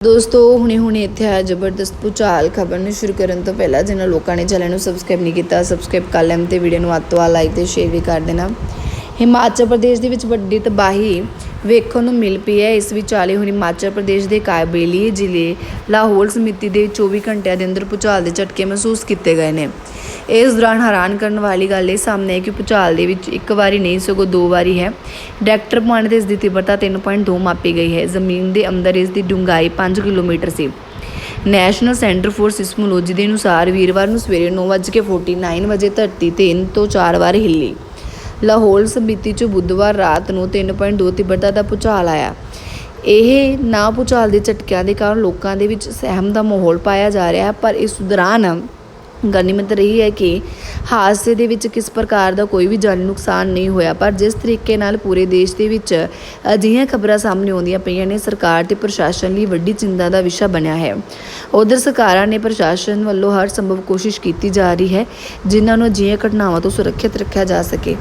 ਦੋਸਤੋ, ਹੁਣੇ ਹੁਣੇ ਇੱਥੇ ਆਇਆ ਜ਼ਬਰਦਸਤ ਭੂਚਾਲ ਖਬਰ ਨੂੰ ਸ਼ੁਰੂ ਕਰਨ ਤੋਂ ਪਹਿਲਾਂ ਜਿਨ੍ਹਾਂ ਲੋਕਾਂ ਨੇ ਚੈਨਲ ਨੂੰ ਸਬਸਕ੍ਰਾਈਬ ਨਹੀਂ ਕੀਤਾ ਸਬਸਕ੍ਰਾਈਬ ਕਰ ਲੈਣ ਤੇ ਵੀਡੀਓ ਨੂੰ ਵੱਧ ਤੋਂ ਵੱਧ ਲਾਈਕ ਤੇ ਸ਼ੇਅਰ ਵੀ ਕਰ ਦੇਣਾ। ਹਿਮਾਚਲ ਪ੍ਰਦੇਸ਼ ਦੇ ਵਿੱਚ ਵੱਡੀ ਤਬਾਹੀ ਵੇਖਣ ਨੂੰ ਮਿਲ ਪਈ ਹੈ। ਇਸ ਵਿਚਾਲੇ ਹੁਣ ਹਿਮਾਚਲ ਪ੍ਰਦੇਸ਼ ਦੇ ਕਾਬੇਲੀ ਜ਼ਿਲ੍ਹੇ ਲਾਹੌਲ ਸਮਿਤੀ ਦੇ 24 ਘੰਟਿਆਂ ਦੇ ਅੰਦਰ ਭੂਚਾਲ ਦੇ ਝਟਕੇ ਮਹਿਸੂਸ ਕੀਤੇ ਗਏ ਨੇ। ਇਸ ਦੌਰਾਨ ਹੈਰਾਨ ਕਰਨ ਵਾਲੀ ਗੱਲ ਇਹ ਸਾਹਮਣੇ ਹੈ ਕਿ ਭੂਚਾਲ ਦੇ ਵਿੱਚ ਇੱਕ ਵਾਰੀ ਨਹੀਂ, ਸਗੋਂ ਦੋ ਵਾਰੀ ਹੈ। ਡਾਇਰੈਕਟਰ ਪੁਆਇੰਟ ਤੇ ਇਸ ਦੀ ਤੀਬਰਤਾ 3.2 ਮਾਪੀ ਗਈ ਹੈ। ਜ਼ਮੀਨ ਦੇ ਅੰਦਰ ਇਸ ਦੀ ਡੂੰਘਾਈ 5 ਕਿਲੋਮੀਟਰ ਸੀ। ਨੈਸ਼ਨਲ ਸੈਂਟਰ ਫੋਰ ਸਿਸਮੋਲੋਜੀ ਦੇ ਅਨੁਸਾਰ ਵੀਰਵਾਰ ਨੂੰ ਸਵੇਰੇ 9:49 ਵਜੇ ਧਰਤੀ 3 ਤੋਂ 4 ਵਾਰ ਹਿੱਲੀ। ਲਾਹੌਰ ਸਮਿਤੀ 'ਚ ਬੁੱਧਵਾਰ ਰਾਤ ਨੂੰ 3.2 ਤੀਬਰਤਾ ਦਾ ਭੂਚਾਲ ਆਇਆ। ਇਹ ਨਾ ਭੂਚਾਲ ਦੇ ਝਟਕਿਆਂ ਦੇ ਕਾਰਨ ਲੋਕਾਂ ਦੇ ਵਿੱਚ ਸਹਿਮ ਦਾ ਮਾਹੌਲ ਪਾਇਆ ਜਾ ਰਿਹਾ ਹੈ, ਪਰ ਇਸ ਦੌਰਾਨ ਗਨੀਮਤ ਰਹੀ ਹੈ ਕਿ ਹਾਦਸੇ ਦੇ ਵਿੱਚ ਕਿਸ ਪ੍ਰਕਾਰ ਦਾ ਕੋਈ ਵੀ ਜਾਨੀ ਨੁਕਸਾਨ ਨਹੀਂ ਹੋਇਆ, ਪਰ ਜਿਸ ਤਰੀਕੇ ਨਾਲ ਪੂਰੇ ਦੇਸ਼ ਦੇ ਵਿੱਚ ਅਜਿਹੀਆਂ ਖਬਰਾਂ ਸਾਹਮਣੇ ਆਉਂਦੀਆਂ ਪਈਆਂ ਨੇ, ਸਰਕਾਰ ਤੇ ਪ੍ਰਸ਼ਾਸਨ ਲਈ ਵੱਡੀ ਚਿੰਤਾ ਦਾ ਵਿਸ਼ਾ ਬਣਿਆ ਹੈ। ਉਧਰ ਸਰਕਾਰਾਂ ਨੇ ਪ੍ਰਸ਼ਾਸਨ ਵੱਲੋਂ ਹਰ ਸੰਭਵ ਕੋਸ਼ਿਸ਼ ਕੀਤੀ ਜਾ ਰਹੀ ਹੈ, ਜਿਨ੍ਹਾਂ ਨੂੰ ਅਜਿਹੀਆਂ ਘਟਨਾਵਾਂ ਤੋਂ ਸੁਰੱਖਿਅਤ ਰੱਖਿਆ ਜਾ ਸਕੇ।